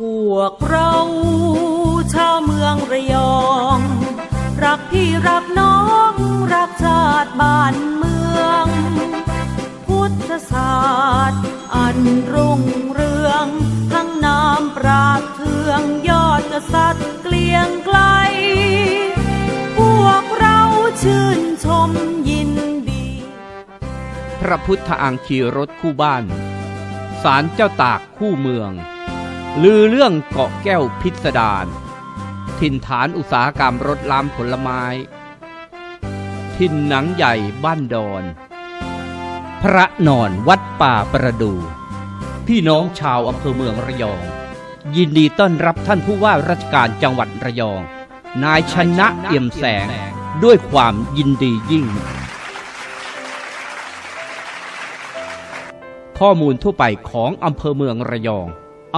พวกเราชาวเมืองระยอง รักพี่รักน้องรักชาติบ้านเมือง พุทธศาสตร์อันรุ่งเรือง ทั้งนามปราบเทืองยอดกษัตริย์เกลียงไกล พวกเราชื่นชมยินดี พระพุทธอังคีรถคู่บ้านศาลเจ้าตากคู่เมือง ลือเรื่องเกาะแก้วพิสดารถิ่นฐานอุตสาหกรรมรถลามผลไม้ ถิ่นหนังใหญ่บ้านดอน พระนอนวัดป่าประดู พี่น้องชาวอำเภอเมืองระยอง ยินดีต้อนรับท่านผู้ว่าราชการจังหวัดระยอง นายชนะเอี่ยมแสงด้วยความยินดียิ่ง ข้อมูลทั่วไปของอำเภอเมืองระยอง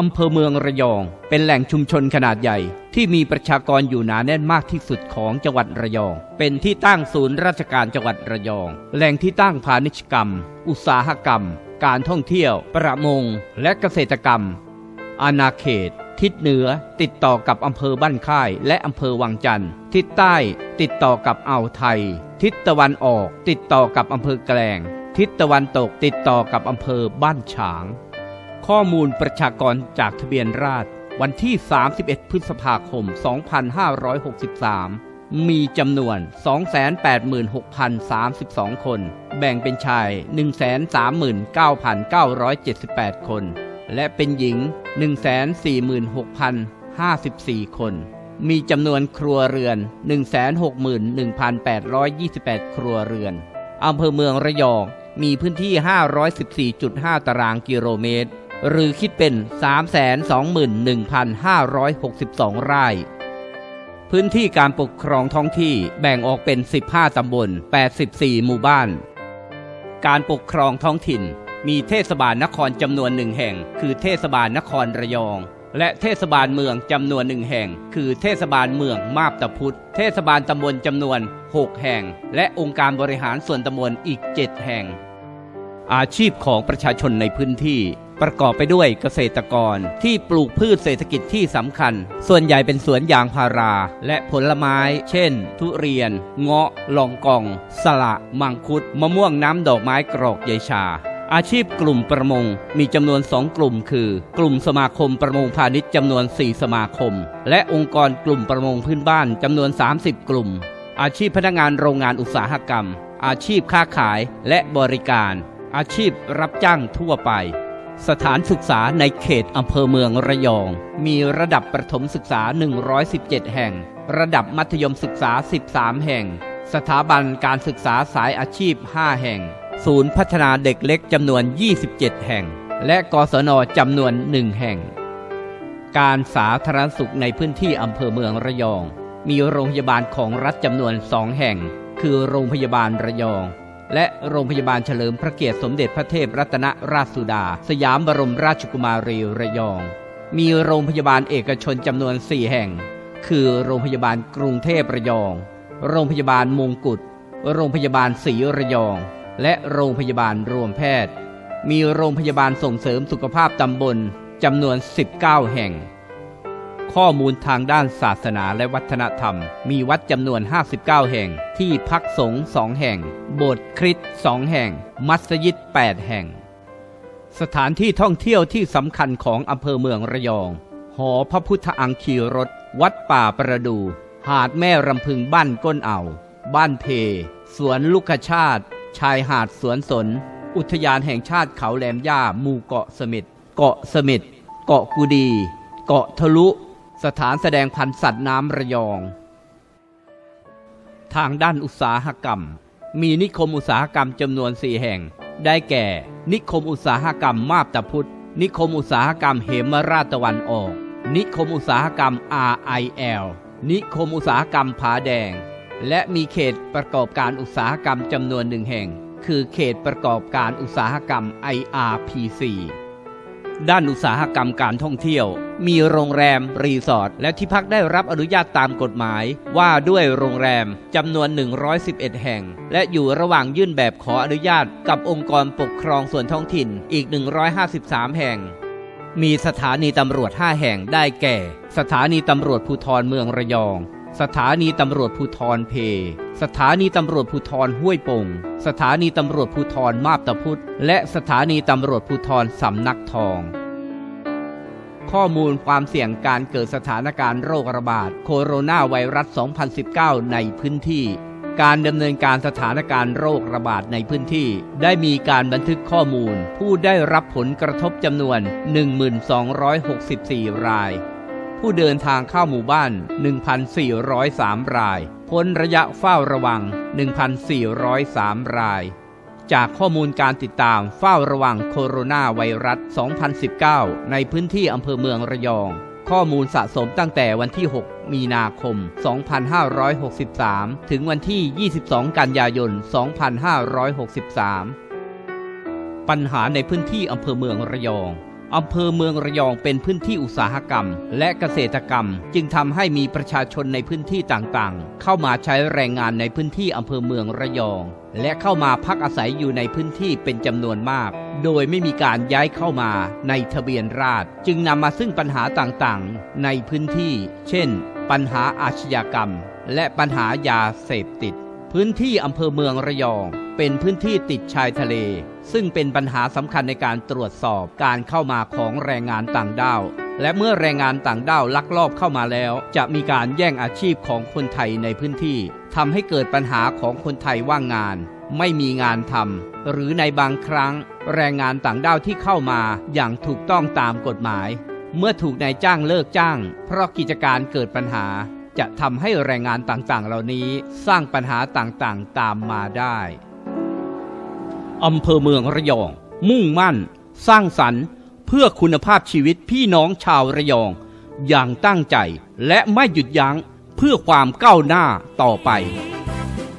อำเภอเมืองระยอง เป็นแหล่งชุมชนขนาดใหญ่ ที่มีประชากรอยู่หนาแน่นมากที่สุดของจังหวัดระยอง เป็นที่ตั้งศูนย์ราชการจังหวัดระยอง แหล่งที่ตั้งพาณิชยกรรม อุตสาหกรรม การท่องเที่ยว ประมง และเกษตรกรรม อาณาเขต ทิศเหนือติดต่อกับอำเภอบ้านค่าย และอำเภอวังจันทร์ ทิศใต้ติดต่อกับอ่าวไทย ทิศตะวันออกติดต่อกับอำเภอแกลง ทิศตะวันตกติดต่อกับอำเภอบ้านฉาง ข้อมูลประชากรจากทะเบียนราษฎรวันที่ 31 พฤษภาคม 2563 มีจำนวน 286,032 คน แบ่งเป็นชาย 139,978 คน และเป็นหญิง 146,054 คน มีจำนวนครัวเรือน 161,828 ครัวเรือน อำเภอเมืองระยอง มีพื้นที่ 514.5 ตารางกิโลเมตร หรือคิดเป็น 321,562 ไร่ พื้นที่การปกครองท้องที่แบ่งออกเป็น 15 ตำบล 84 หมู่บ้าน การปกครองท้องถิ่น มีเทศบาลนครจำนวนหนึ่งแห่ง คือเทศบาลนครระยอง และเทศบาลเมืองจำนวนหนึ่งแห่ง คือเทศบาลเมืองมาบตาพุธเทศบาลตำบลจำนวน 6 แห่ง และองค์การบริหารส่วนตำบลอีก 7 แห่ง อาชีพของประชาชนในพื้นที่ ประกอบไปด้วยเกษตรกรที่ปลูกพืชเศรษฐกิจที่สำคัญ ส่วนใหญ่เป็นสวนยางพารา และผลไม้ เช่น ทุเรียน เงาะ ลองกอง สละมังคุด มะม่วงน้ำดอกไม้กรอกยายชาอาชีพกลุ่มประมงมีจำนวนสองกลุ่มคือ กลุ่มสมาคมประมงพาณิชย์จำนวน 4 สมาคม และองค์กรกลุ่มประมงพื้นบ้านจำนวน 30 กลุ่ม อาชีพพนักงานโรงงานอุตสาหกรรม อาชีพค้าขายและบริการ อาชีพรับจ้างทั่วไป สถานศึกษาในเขตอำเภอเมืองระยอง มีระดับประถมศึกษา 117 แห่ง ระดับมัธยมศึกษา 13 แห่ง สถาบันการศึกษาสายอาชีพ 5 แห่ง ศูนย์พัฒนาเด็กเล็กจำนวน 27 แห่ง และกศนจำนวน 1 แห่ง การสาธารณสุขในพื้นที่อำเภอเมืองระยอง มีโรงพยาบาลของรัฐจำนวนสองแห่ง คือโรงพยาบาลระยอง และโรงพยาบาลเฉลิมพระเกียรติสมเด็จพระเทพรัตนราชสุดา สยามบรมราชกุมารีระยอง มีโรงพยาบาลเอกชนจำนวน 4 แห่ง คือโรงพยาบาลกรุงเทพระยอง โรงพยาบาลมงกุฎ โรงพยาบาลศรีระยอง และโรงพยาบาลรวมแพทย์ มีโรงพยาบาลส่งเสริมสุขภาพตำบลจำนวน 19 แห่ง ข้อมูลทางด้านศาสนาและวัฒนธรรม มีวัดจำนวน 59 แห่ง ที่พักสงฆ์สองแห่ง โบสถ์คริสต์สองแห่ง มัสยิด 8 แห่ง สถานที่ท่องเที่ยวที่สำคัญของอำเภอเมืองระยอง หอพระพุทธอังคีรถ วัดป่าประดู หาดแม่รำพึงบ้านก้นเอาวบ้านเพสวนลูกชาติ ชายหาดสวนสน อุทยานแห่งชาติเขาแหลมย่าหมู่เกาะเสม็ดเกาะเสม็ดเกาะกูดี เกาะทะลุ สถานแสดงพันธุ์สัตว์น้ำระยอง ทางด้านอุตสาหกรรม มีนิคมอุตสาหกรรมจำนวนสี่แห่ง ได้แก่ นิคมอุตสาหกรรมมาบตาพุธนิคมอุตสาหกรรมเหมราชตะวันออก นิคมอุตสาหกรรม RIL นิคมอุตสาหกรรมผาแดง และมีเขตประกอบการอุตสาหกรรมจำนวนหนึ่งแห่ง คือเขตประกอบการอุตสาหกรรม IRPC ด้านอุตสาหกรรมการท่องเที่ยว มีโรงแรม รีสอร์ท และที่พักได้รับอนุญาตตามกฎหมาย ว่าด้วยโรงแรมจำนวน 111 แห่ง และอยู่ระหว่างยื่นแบบขออนุญาตกับองค์กรปกครองส่วนท้องถิ่นอีก 153 แห่ง มีสถานีตำรวจ 5 แห่งได้แก่ สถานีตำรวจภูธรเมืองระยอง สถานีตำรวจภูธรเพ สถานีตำรวจภูธรห้วยปง สถานีตำรวจภูธรมาบตาพุธและสถานีตำรวจภูธรสำนักทอง ข้อมูลความเสี่ยงการเกิดสถานการณ์โรคระบาดโคโรนาไวรัส 2019 ในพื้นที่ การดำเนินการสถานการณ์โรคระบาดในพื้นที่ ได้มีการบันทึกข้อมูล ผู้ได้รับผลกระทบจำนวน 1264 ราย ผู้เดินทางเข้าหมู่บ้าน 1,403 ราย พ้นระยะเฝ้าระวัง 1,403 ราย จากข้อมูลการติดตามเฝ้าระวังโคโรนาไวรัส 2019 ในพื้นที่อำเภอเมืองระยอง ข้อมูลสะสมตั้งแต่วันที่ 6 มีนาคม 2563 ถึงวันที่ 22 กันยายน 2563 ปัญหาในพื้นที่อำเภอเมืองระยอง อำเภอเมืองระยองเป็นพื้นที่อุตสาหกรรม และเกษตรกรรม จึงทำให้มีประชาชนในพื้นที่ต่างๆ เข้ามาใช้แรงงานในพื้นที่อำเภอเมืองระยอง และเข้ามาพักอาศัยอยู่ในพื้นที่เป็นจำนวนมาก โดยไม่มีการย้ายเข้ามาในทะเบียนราษฎรจึงนำมาซึ่งปัญหาต่างๆ ในพื้นที่ เช่น ปัญหาอาชญากรรม และปัญหายาเสพติด พื้นที่อำเภอเมืองระยอง เป็นพื้นที่ติดชายทะเล ซึ่งเป็นปัญหาสำคัญในการตรวจสอบการเข้ามาของแรงงานต่างด้าว และเมื่อแรงงานต่างด้าวลักลอบเข้ามาแล้ว จะมีการแย่งอาชีพของคนไทยในพื้นที่ทำให้เกิดปัญหาของคนไทยว่างงาน ไม่มีงานทำหรือในบางครั้ง แรงงานต่างด้าวที่เข้ามาอย่างถูกต้องตามกฎหมาย เมื่อถูกนายจ้างเลิกจ้าง เพราะกิจการเกิดปัญหา จะทำให้แรงงานต่างๆ เหล่านี้สร้างปัญหาต่างๆ ตามมาได้อำเภอเมืองระยอง มุ่งมั่น สร้างสรรค์ เพื่อคุณภาพชีวิตพี่น้องชาวระยอง อย่างตั้งใจและไม่หยุดยั้งเพื่อความก้าวหน้าต่อไป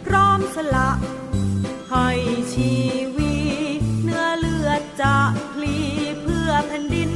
พร้อมสละให้ชีวิตเนื้อเลือดจะพลีเพื่อแผ่นดิน